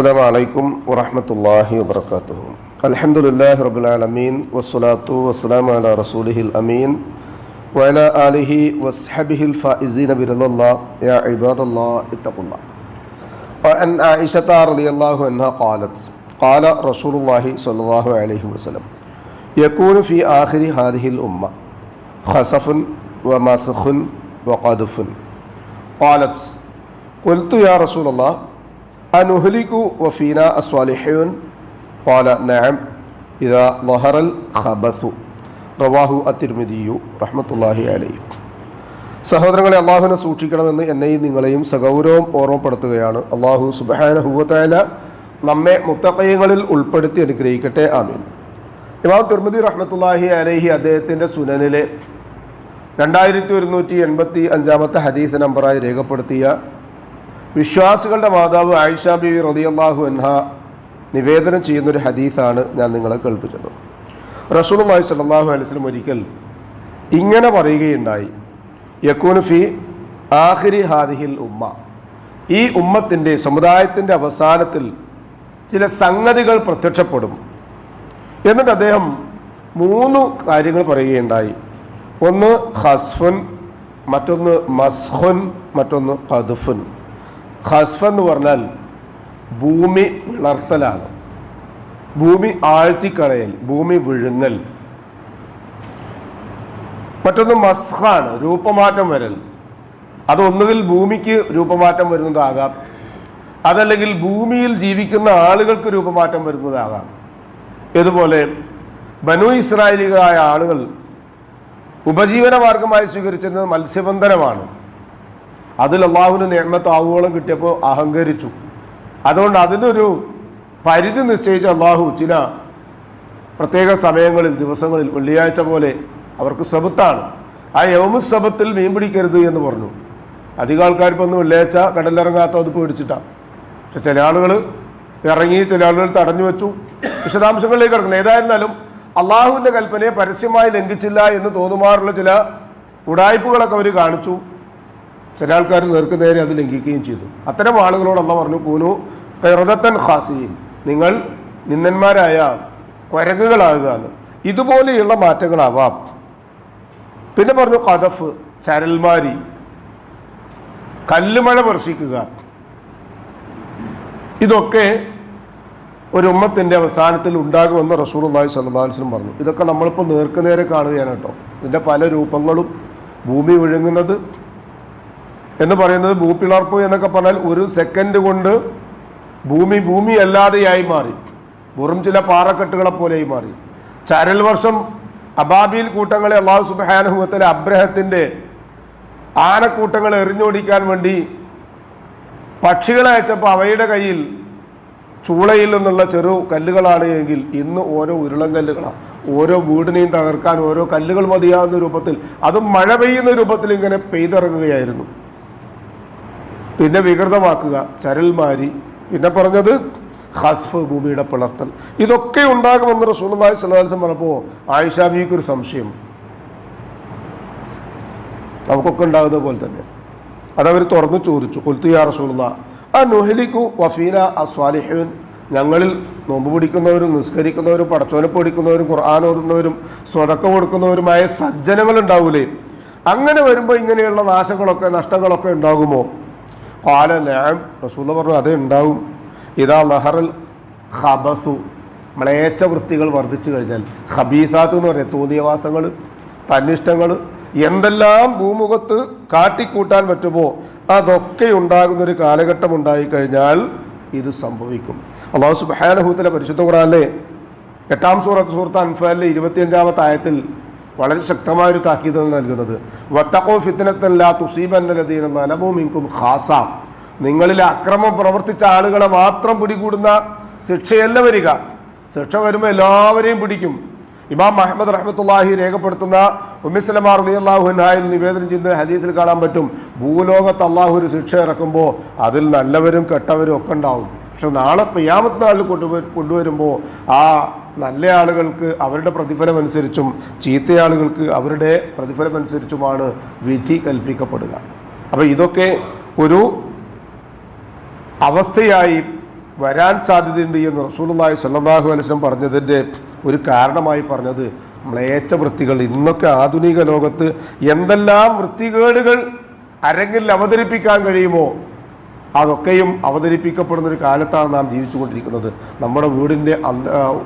السلام عليكم ورحمة الله وبركاته. الحمد لله رب العالمين والصلاة والسلام على رسوله الأمين وعلى آله وصحبه الفائزين برضا الله. يا عباد الله اتقوا الله. وعن عائشة رضي الله عنها قالت قال رسول الله صلى الله عليه وسلم يكون في آخر هذه الأمة خسف ومسخ وقذف. قالت قلت يا رسول الله അനുഹലിക്കു വഫീന അസ്വാലിഹ്യൂൻ പാല നയം ഇത വഹറൽ ഖബസു. റവാഹു അതിർമിതിയു റഹ്മത്തുല്ലാഹി അലൈ സഹോദരങ്ങളെ അള്ളാഹുവിനെ സൂക്ഷിക്കണമെന്ന് എന്നെയും നിങ്ങളെയും സഗൗരവം ഓർമ്മപ്പെടുത്തുകയാണ്. അള്ളാഹു സുബാനഹുവത്തായ നമ്മെ മുത്തക്കയങ്ങളിൽ ഉൾപ്പെടുത്തി അനുഗ്രഹിക്കട്ടെ. ആമീൻ. ഇമാം തുർമിദി റഹ്മത്തുല്ലാഹി അലൈഹി അദ്ദേഹത്തിന്റെ സുനനിലെ രണ്ടായിരത്തി ഒരുന്നൂറ്റി എൺപത്തി അഞ്ചാമത്തെ ഹദീസ് നമ്പറായി രേഖപ്പെടുത്തിയ വിശ്വാസികളുടെ മാതാവ് ആയിഷ ബിവി റതിയല്ലാഹു എൻഹ നിവേദനം ചെയ്യുന്നൊരു ഹദീസാണ് ഞാൻ നിങ്ങളെ കേൾപ്പിച്ചത്. റസൂലുള്ളാഹി സ്വല്ലല്ലാഹു അലൈഹി വസല്ലം ഒരിക്കൽ ഇങ്ങനെ പറയുകയുണ്ടായി. യക്കൂന് ഫി ആഖിരി ഹാദിഹിൽ ഉമ്മ. ഈ ഉമ്മത്തിന്റെ സമുദായത്തിന്റെ അവസാനത്തിൽ ചില സംഗതികൾ പ്രത്യക്ഷപ്പെടും. എന്നിട്ട് അദ്ദേഹം മൂന്ന് കാര്യങ്ങൾ പറയുകയുണ്ടായി. ഒന്ന് ഹസ്ഫുൻ മറ്റൊന്ന് മസ്ഹുൻ മറ്റൊന്ന് കതുഫുൻ ഹസ്ഫ് എന്ന് പറഞ്ഞാൽ ഭൂമി പിളർത്തലാണ് ഭൂമി ആഴ്ത്തിക്കളയൽ ഭൂമി വിഴുങ്ങൽ. മറ്റൊന്ന് മസ്ഹാണ് രൂപമാറ്റം വരൽ. അതൊന്നുകിൽ ഭൂമിക്ക് രൂപമാറ്റം വരുന്നതാകാം. അതല്ലെങ്കിൽ ഭൂമിയിൽ ജീവിക്കുന്ന ആളുകൾക്ക് രൂപമാറ്റം വരുന്നതാകാം. ഇതുപോലെ ബനു ഇസ്രായേലികളായ ആളുകൾ ഉപജീവന മാർഗമായി സ്വീകരിച്ചിരുന്നത് മത്സ്യബന്ധനമാണ്. അതിൽ അള്ളാഹുവിന് നിയമത്ത് ആവുകോളം കിട്ടിയപ്പോൾ അഹങ്കരിച്ചു. അതുകൊണ്ട് അതിനൊരു പരിധി നിശ്ചയിച്ച അള്ളാഹു ചില പ്രത്യേക സമയങ്ങളിൽ ദിവസങ്ങളിൽ വെള്ളിയാഴ്ച പോലെ അവർക്ക് സബത്താണ്. ആ യവമു സബത്തിൽ മീൻ പിടിക്കരുത് എന്ന് പറഞ്ഞു. അധികം ആൾക്കാരിപ്പോൾ ഒന്ന് വെള്ളിയാഴ്ച കടലിറങ്ങാത്ത അത് പേടിച്ചിട്ടാണ് പക്ഷെ ചില ആളുകൾ ഇറങ്ങി ചില ആളുകൾ തടഞ്ഞു വെച്ചു. വിശദാംശങ്ങളിലേക്ക് കിടക്കണം ഏതായിരുന്നാലും അള്ളാഹുവിന്റെ കൽപ്പനയെ പരസ്യമായി ലംഘിച്ചില്ല എന്ന് തോന്നുമാറുള്ള ചില ഉടായ്പകളൊക്കെ അവർ കാണിച്ചു. ചില ആൾക്കാർ നേർക്ക് നേരെ അത് ലംഘിക്കുകയും ചെയ്തു. അത്തരം ആളുകളോട് അല്ല പറഞ്ഞു കൂനു കെറുതത്തൻ ഖാസിയും നിങ്ങൾ നിന്ദന്മാരായ കുരങ്ങുകളാകുക എന്ന് ഇതുപോലെയുള്ള മാറ്റങ്ങളാവാം. പിന്നെ പറഞ്ഞു കഥഫ് ചരൽമാരി കല്ലുമഴ വർഷിക്കുക. ഇതൊക്കെ ഒരു ഉമ്മത്തിന്റെ അവസാനത്തിൽ ഉണ്ടാകുമെന്ന് റസൂൽ അള്ളാഹി സല്ലാസ്ലം പറഞ്ഞു. ഇതൊക്കെ നമ്മളിപ്പോൾ നേർക്കുനേരെ കാണുകയാണ് കേട്ടോ. ഇതിന്റെ പല രൂപങ്ങളും ഭൂമി വിഴുങ്ങുന്നത് എന്ന് പറയുന്നത് ഭൂപിളർപ്പ് എന്നൊക്കെ പറഞ്ഞാൽ ഒരു സെക്കൻഡ് കൊണ്ട് ഭൂമി ഭൂമി അല്ലാതെയായി മാറി. വെറും ചില പാറക്കെട്ടുകളെ പോലെയായി മാറി. ചരൽ വർഷം അബാബിൽ കൂട്ടങ്ങളെ അള്ളാഹു സുബാനുഭവത്തിലെ അബ്രഹത്തിന്റെ ആനക്കൂട്ടങ്ങളെ എറിഞ്ഞോടിക്കാൻ വേണ്ടി പക്ഷികളെ അയച്ചപ്പോൾ അവയുടെ കയ്യിൽ ചൂളയിൽ നിന്നുള്ള ചെറു കല്ലുകളാണ് എങ്കിൽ ഇന്ന് ഓരോ ഉരുളം കല്ലുകളാണ് ഓരോ വീടിനെയും തകർക്കാൻ ഓരോ കല്ലുകൾ മതിയാകുന്ന രൂപത്തിൽ അതും മഴ പെയ്യുന്ന രൂപത്തിൽ ഇങ്ങനെ പെയ്തിറങ്ങുകയായിരുന്നു. പിന്നെ വികൃതമാക്കുക. ചരൽമാരി. പിന്നെ പറഞ്ഞത് ഹസ്ഫ് ഭൂമിയുടെ പിളർത്തൽ. ഇതൊക്കെ ഉണ്ടാകുമെന്ന് റസൂലി സ്വലാസം പറഞ്ഞപ്പോൾ ആയിഷാബിക്ക് ഒരു സംശയം. നമുക്കൊക്കെ ഉണ്ടാകുന്ന പോലെ തന്നെ. അതവർ തുറന്നു ചോദിച്ചു. കൊൽത്തുയാ റസൂല ആ നുഹലിക്കു വഫീന അസ്വാലിഹുൻ. ഞങ്ങളിൽ നോമ്പ് പിടിക്കുന്നവരും നിസ്കരിക്കുന്നവരും പടച്ചോനെ പിടിക്കുന്നവരും ഖുർആൻ ഓതുന്നവരും സ്വതക്ക കൊടുക്കുന്നവരുമായ സജ്ജനങ്ങൾ ഉണ്ടാവൂലേ? അങ്ങനെ വരുമ്പോൾ ഇങ്ങനെയുള്ള നാശങ്ങളൊക്കെ നഷ്ടങ്ങളൊക്കെ ഉണ്ടാകുമോ? കാല ഞാൻ റസൂല പറഞ്ഞു അതേ ഉണ്ടാവും. ഇതാ ലഹറൽ ഹബസു മ്ലേച്ഛ വൃത്തികൾ വർദ്ധിച്ചു കഴിഞ്ഞാൽ ഹബീസാത്ത് എന്ന് പറയുന്നത് തോന്നിയവാസങ്ങൾ തന്നിഷ്ടങ്ങൾ എന്തെല്ലാം ഭൂമുഖത്ത് കാട്ടിക്കൂട്ടാൻ പറ്റുമോ അതൊക്കെ ഉണ്ടാകുന്ന ഒരു കാലഘട്ടം ഉണ്ടായിക്കഴിഞ്ഞാൽ ഇത് സംഭവിക്കും. അള്ളാഹു സുബാനഹൂത്തിലെ പരിശുദ്ധ ഖുറാനിലെ എട്ടാം സൂറത്ത് സൂറത്ത് അൻഫാലിലെ ഇരുപത്തിയഞ്ചാമത്തെ ആയത്തിൽ വളരെ ശക്തമായ ഒരു താക്കീത് നൽകുന്നത് വത്തക്കോ ഫിത്തനത്തല്ല തുസീബന്നലതീന നലമോമിങ്കും ഖാസാം. നിങ്ങളിൽ അക്രമം പ്രവർത്തിച്ച ആളുകളെ മാത്രം പിടികൂടുന്ന ശിക്ഷയല്ല വരിക. ശിക്ഷ വരുമ്പോൾ എല്ലാവരെയും പിടിക്കും. ഇമാം അഹമ്മദ് റഹ്മത്തുല്ലാഹി രേഖപ്പെടുത്തുന്ന ഉമ്മിസ്ലമാർ അലി അള്ളാഹുഹായിൽ നിവേദനം ചെയ്യുന്ന ഹദീസിൽ കാണാൻ പറ്റും. ഭൂലോകത്ത് അള്ളാഹു ഒരു ശിക്ഷ ഇറക്കുമ്പോൾ അതിൽ നല്ലവരും കെട്ടവരും ഒക്കെ ഉണ്ടാവും. പക്ഷെ നാളെ ക്യാമത്ത് നാളിൽ കൊണ്ടുവ കൊണ്ടുവരുമ്പോൾ ആ നല്ല ആളുകൾക്ക് അവരുടെ പ്രതിഫലം അനുസരിച്ചും ചീത്ത ആളുകൾക്ക് അവരുടെ പ്രതിഫലം അനുസരിച്ചുമാണ് വിധി കൽപ്പിക്കപ്പെടുക. അപ്പോൾ ഇതൊക്കെ ഒരു അവസ്ഥയായി വരാൻ സാധ്യതയുണ്ട് എന്ന് റസൂലുള്ളാഹി സ്വല്ലല്ലാഹു അലൈഹി വസല്ലം പറഞ്ഞതിന്റെ ഒരു കാരണമായി പറഞ്ഞത് മ്ലേച്ച വൃത്തികൾ. ഇന്നൊക്കെ ആധുനിക ലോകത്ത് എന്തെല്ലാം വൃത്തികേടുകൾ അരങ്ങിൽ അവതരിപ്പിക്കാൻ കഴിയുമോ അതൊക്കെയും അവതരിപ്പിക്കപ്പെടുന്ന ഒരു കാലത്താണ് നാം ജീവിച്ചുകൊണ്ടിരിക്കുന്നത്. നമ്മുടെ വീടിന്റെ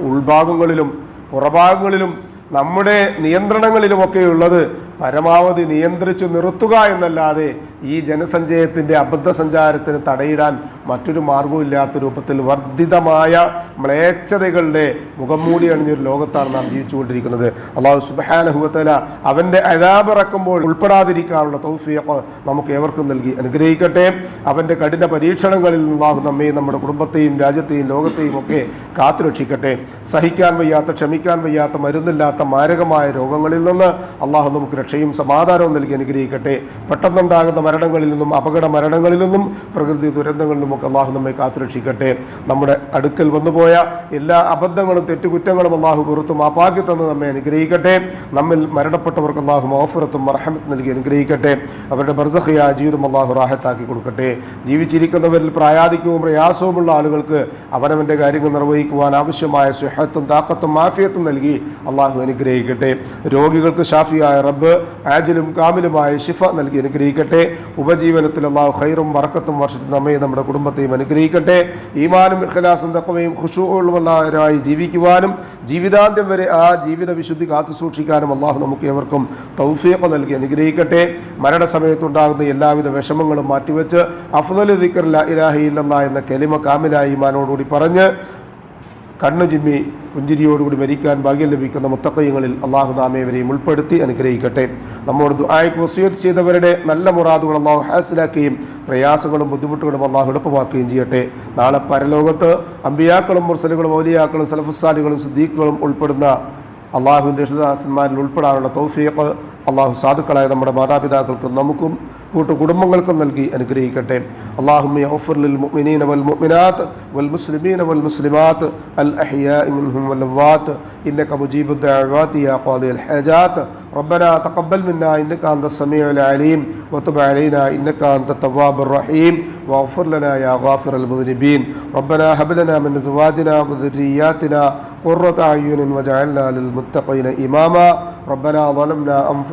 ഉൾഭാഗങ്ങളിലും പുറഭാഗങ്ങളിലും നമ്മുടെ നിയന്ത്രണങ്ങളിലുമൊക്കെ ഉള്ളത് പരമാവധി നിയന്ത്രിച്ചു നിർത്തുക എന്നല്ലാതെ ഈ ജനസഞ്ചയത്തിന്റെ അബദ്ധ സഞ്ചാരത്തിന് തടയിടാൻ മറ്റൊരു മാർഗവുമില്ലാത്ത രൂപത്തിൽ വർദ്ധിതമായ മ്ലേച്ഛതകളുടെ മുഖംമൂടി അണിഞ്ഞൊരു ലോകത്താണ് നാം ജീവിച്ചുകൊണ്ടിരിക്കുന്നത്. അള്ളാഹു സുബാനഹുബത്തല അവന്റെ അതാപിറക്കുമ്പോൾ ഉൾപ്പെടാതിരിക്കാനുള്ള തൗഫീഖ് നമുക്ക് ഏവർക്കും നൽകി അനുഗ്രഹിക്കട്ടെ. അവന്റെ കഠിന പരീക്ഷണങ്ങളിൽ നിന്നാഹു നമ്മയും നമ്മുടെ കുടുംബത്തെയും രാജ്യത്തെയും ലോകത്തെയും ഒക്കെ കാത്തുരക്ഷിക്കട്ടെ. സഹിക്കാൻ വയ്യാത്ത ക്ഷമിക്കാൻ വയ്യാത്ത മരുന്നില്ലാത്ത മാരകമായ രോഗങ്ങളിൽ നിന്ന് അള്ളാഹു നമുക്ക് രക്ഷയും സമാധാനവും നൽകി അനുഗ്രഹിക്കട്ടെ. പെട്ടെന്നുണ്ടാകുന്ന മരണങ്ങളിൽ നിന്നും അപകട മരണങ്ങളിൽ നിന്നും പ്രകൃതി ദുരന്തങ്ങളിൽ നിന്നുമൊക്കെ അള്ളാഹു നമ്മെ കാത്തുരക്ഷിക്കട്ടെ. നമ്മുടെ അടുക്കൽ വന്നുപോയ എല്ലാ അബദ്ധങ്ങളും തെറ്റുകുറ്റങ്ങളും അള്ളാഹു പുറത്തും മാപ്പാക്കി തന്ന് നമ്മെ അനുഗ്രഹിക്കട്ടെ. നമ്മിൽ മരണപ്പെട്ടവർക്ക് അള്ളാഹു മോഫുറത്തും മർഹമത്ത് നൽകി അനുഗ്രഹിക്കട്ടെ. അവരുടെ ബർസഖിയ ജീവിതം അള്ളാഹു റാഹത്താക്കി കൊടുക്കട്ടെ. ജീവിച്ചിരിക്കുന്നവരിൽ പ്രായാധിക്യവും പ്രയാസവുമുള്ള ആളുകൾക്ക് അവനവന്റെ കാര്യങ്ങൾ നിർവഹിക്കുവാൻ ആവശ്യമായ സുഹത്തും താക്കത്തും മാഫിയത്തും നൽകി അള്ളാഹു അനുഗ്രഹിക്കട്ടെ. രോഗികൾക്ക് ഷാഫിയായ റബ്ബ് ആജിലും കാമിലുമായ ഷിഫ നൽകി അനുഗ്രഹിക്കട്ടെ. ഉപജീവനത്തിൽ അള്ളാഹു ഖൈറും വറക്കത്തും വർഷിച്ച് നമ്മയും നമ്മുടെ കുടുംബത്തെയും അനുഗ്രഹിക്കട്ടെ. ഈമാനും ഇഖലാസും തക്കവയും ഖുഷുവുള്ളവരായി ജീവിക്കുവാനും ജീവിതാന്ത്യം വരെ ആ ജീവിത വിശുദ്ധി കാത്തു സൂക്ഷിക്കാനും അള്ളാഹു നമുക്ക് ഏവർക്കും തൗഫീഖ് നൽകി അനുഗ്രഹിക്കട്ടെ. മരണസമയത്തുണ്ടാകുന്ന എല്ലാവിധ വിഷമങ്ങളും മാറ്റിവെച്ച് അഫ്ദൽ ദിക്കർ ഇലാഹ ഇല്ലല്ലാ എന്ന കെലിമ കാമിലായി ഈമാനോടുകൂടി പറഞ്ഞ് കണ്ണു ചിമ്മി പുഞ്ചിരിയോടുകൂടി മരിക്കാൻ ഭാഗ്യം ലഭിക്കുന്ന മുത്തക്കയങ്ങളിൽ അള്ളാഹു നാമേവരെയും ഉൾപ്പെടുത്തി അനുഗ്രഹിക്കട്ടെ. നമ്മോട് ദുആയ്ക്ക് വസിയത്ത് ചെയ്തവരുടെ നല്ല മുറാദുകൾ അള്ളാഹു ഹാസിലാക്കുകയും പ്രയാസങ്ങളും ബുദ്ധിമുട്ടുകളും അള്ളാഹു എളുപ്പമാക്കുകയും ചെയ്യട്ടെ. നാളെ പരലോകത്ത് അമ്പിയാക്കളും മുർസലുകളും ഔലിയാക്കളും സലഫുസാലികളും സുദ്ദീഖുകളും ഉൾപ്പെടുന്ന അള്ളാഹുവിന്റെ ഇഷ്ടദാസന്മാരിൽ ഉൾപ്പെടാനുള്ള തൗഫീഖ് അള്ളാഹു സാധുക്കളായ നമ്മുടെ മാതാപിതാക്കൾക്കും നമുക്കും കൂട്ടു കുടുംബങ്ങൾക്കും നൽകി അനുഗ്രഹിക്കട്ടെ അള്ളാഹുമ്മ യഗ്ഫിർ ലിൽ മുഅ്മിനീന വൽ മുഅ്മിനാത്ത് വൽ മുസ്ലിമീന വൽ മുസ്ലിമാത്ത് അൽ അഹ്യാഇ മിൻഹും വൽ അംവാത്ത് ഇന്നക മുജീബു ദഅവാതി യാ ഖാദി അൽ ഹാജാത്ത് ربنا تقبل منا انك انت السميع العليم وتب علينا انك انت التواب الرحيم واغفر لنا يا غافر المذنبين ربنا هب لنا من ازواجنا وذرياتنا قرة اعين واجعلنا للمتقين اماما ربنا ظلمنا انفسنا